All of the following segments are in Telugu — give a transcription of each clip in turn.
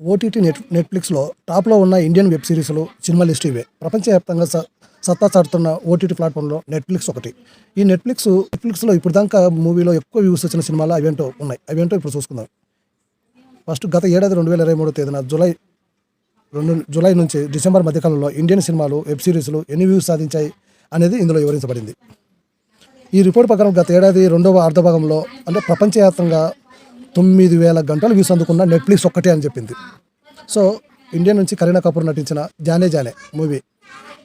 ఓటీటీ నెట్ నెట్ఫ్లిక్స్లో టాప్లో ఉన్న ఇండియన్ వెబ్ సిరీస్లు సినిమా లిస్ట్ ఇవే. ప్రపంచవ్యాప్తంగా సత్తా చాటుతున్న ఓటీటీ ప్లాట్ఫామ్లో నెట్ఫ్లిక్స్ ఒకటి. ఈ నెట్ఫ్లిక్స్ నెట్ఫ్లిక్స్లో ఇప్పుడు దాకా మూవీలో ఎక్కువ వ్యూస్ వచ్చిన సినిమాలు అవేంటో ఉన్నాయి. అవేంటో ఇప్పుడు చూసుకుందాం. ఫస్ట్ గత ఏడాది రెండు వేల ఇరవై మూడో తేదీన జూలై రెండు జూలై నుంచి డిసెంబర్ మధ్యకాలంలో ఇండియన్ సినిమాలు వెబ్ సిరీస్లు ఎన్ని వ్యూస్ సాధించాయి అనేది ఇందులో వివరించబడింది. ఈ రిపోర్ట్ ప్రకారం గత ఏడాది రెండవ అర్ధభాగంలో అంటే ప్రపంచవ్యాప్తంగా తొమ్మిది వేల గంటలు వ్యూస్ అందుకున్న నెట్ఫ్లిక్స్ ఒక్కటే అని చెప్పింది. సో ఇండియా నుంచి కరీనా కపూర్ నటించిన జానే జానే మూవీ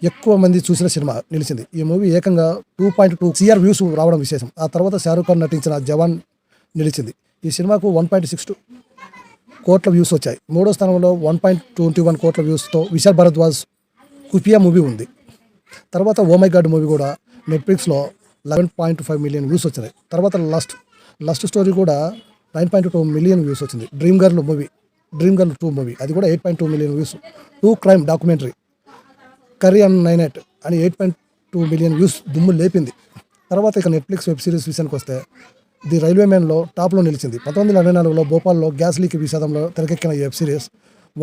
ఎక్కువ మంది చూసిన సినిమా నిలిచింది. ఈ మూవీ ఏకంగా two point two CR views రావడం విశేషం. ఆ తర్వాత షారూఖ్ ఖాన్ నటించిన జవాన్ నిలిచింది. ఈ సినిమాకు వన్ పాయింట్ సిక్స్ టూ కోట్ల వ్యూస్ వచ్చాయి. మూడో స్థానంలో వన్ పాయింట్ ట్వంటీ వన్ కోట్ల వ్యూస్తో విశాల్ భరద్వాజ్ కుపియా మూవీ ఉంది. తర్వాత ఓమై గాడ్ మూవీ కూడా నెట్ఫ్లిక్స్లో eleven point five million views వచ్చినాయి. తర్వాత లస్ట్ లస్ట్ స్టోరీ కూడా nine point two million views వచ్చింది. Dream girl movie dream girl two movie అది కూడా eight point two million views. Two crime documentary curry and nine eight అని eight point two million views దుమ్ము లేపింది. తర్వాత ఇక నెట్ఫ్లిక్స్ వెబ్ సిరీస్ విషయానికి వస్తే ది రైల్వే మ్యాన్లో టాప్లో నిలిచింది. పంతొమ్మిది వందల అరవై నాలుగులో భోపాల్లో గ్యాస్ లీక్ విషాదంలో తెరకెక్కిన ఈ web series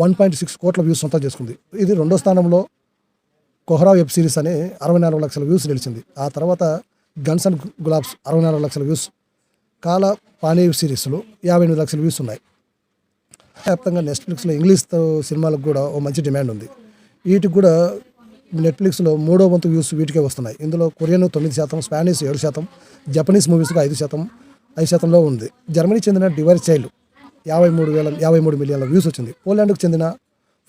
one point six కోట్ల వ్యూస్ సొంతం చేసుకుంది. ఇది రెండో స్థానంలో కొహరా వెబ్ సిరీస్ అని అరవై నాలుగు లక్షల వ్యూస్ నిలిచింది. ఆ తర్వాత గన్స్ అండ్ గులాబ్స్ అరవై నాలుగు లక్షల వ్యూస్ కాల పానీ సిరీస్లు యాభై ఎనిమిది లక్షల వ్యూస్ ఉన్నాయి. వ్యాప్తంగా నెట్ఫ్లిక్స్లో ఇంగ్లీష్ సినిమాలకు కూడా ఓ మంచి డిమాండ్ ఉంది. వీటికి కూడా నెట్ఫ్లిక్స్లో మూడో వంతు వ్యూస్ వీటికే వస్తున్నాయి. ఇందులో కొరియన్ తొమ్మిది శాతం స్పానిష్ ఏడు శాతం జపనీస్ మూవీస్కి ఐదు శాతం ఐదు శాతంలో ఉంది. జర్మనీ చెందిన డివైర్ చైల్డ్ యాభై మూడు వేల యాభై మూడు మిలియన్ల వ్యూస్ వచ్చింది. పోలాండ్కు చెందిన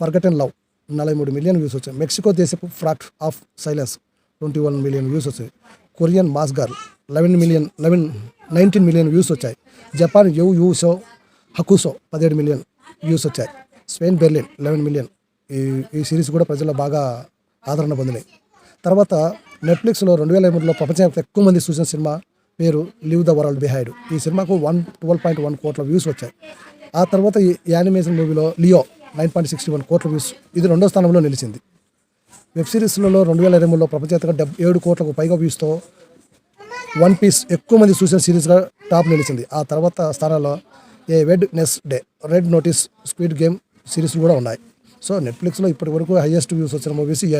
ఫర్గటెన్ లవ్ నలభై మూడు మిలియన్ వ్యూస్ వచ్చాయి. మెక్సికో దేశపు ఫ్రాక్ట్ of silence twenty one million views వచ్చాయి. Korean mask girl eleven million eleven nineteen million views వచ్చాయి. జపాన్ యూ యూసో హకుసో పదిహేడు మిలియన్ వ్యూస్ వచ్చాయి. Spain Berlin eleven million. ఈ ఈ సిరీస్ కూడా ప్రజల్లో బాగా ఆదరణ పొందినాయి. తర్వాత నెట్ఫ్లిక్స్లో రెండు వేల ఎనిమిదిలో ప్రపంచవ్యాప్తంగా ఎక్కువ మంది చూసిన సినిమా పేరు లివ్ ద వరల్డ్ బిహైడ్. ఈ సినిమాకు వన్ ట్వెల్వ్ పాయింట్ వన్ కోట్ల వ్యూస్ వచ్చాయి. ఆ తర్వాత ఈ యానిమేషన్ మూవీలో Leo nine point sixty one కోట్ల వ్యూస్. ఇది రెండో స్థానంలో నిలిచింది. వెబ్ సిరీస్లలో రెండు వేల ఇరవై మూడులో ప్రపంచవ్యాప్తంగా డెబ్ ఏడు కోట్లకు పైగా వ్యూస్తో వన్ పీస్ ఎక్కువ మంది చూసిన సిరీస్గా టాప్ నిలిచింది. ఆ తర్వాత స్థానాల్లో ఏ Wednesday red notice squid game సిరీస్లు కూడా ఉన్నాయి. సో నెట్ఫ్లిక్స్లో ఇప్పటి వరకు హైయెస్ట్ వ్యూస్ వచ్చిన మూవీస్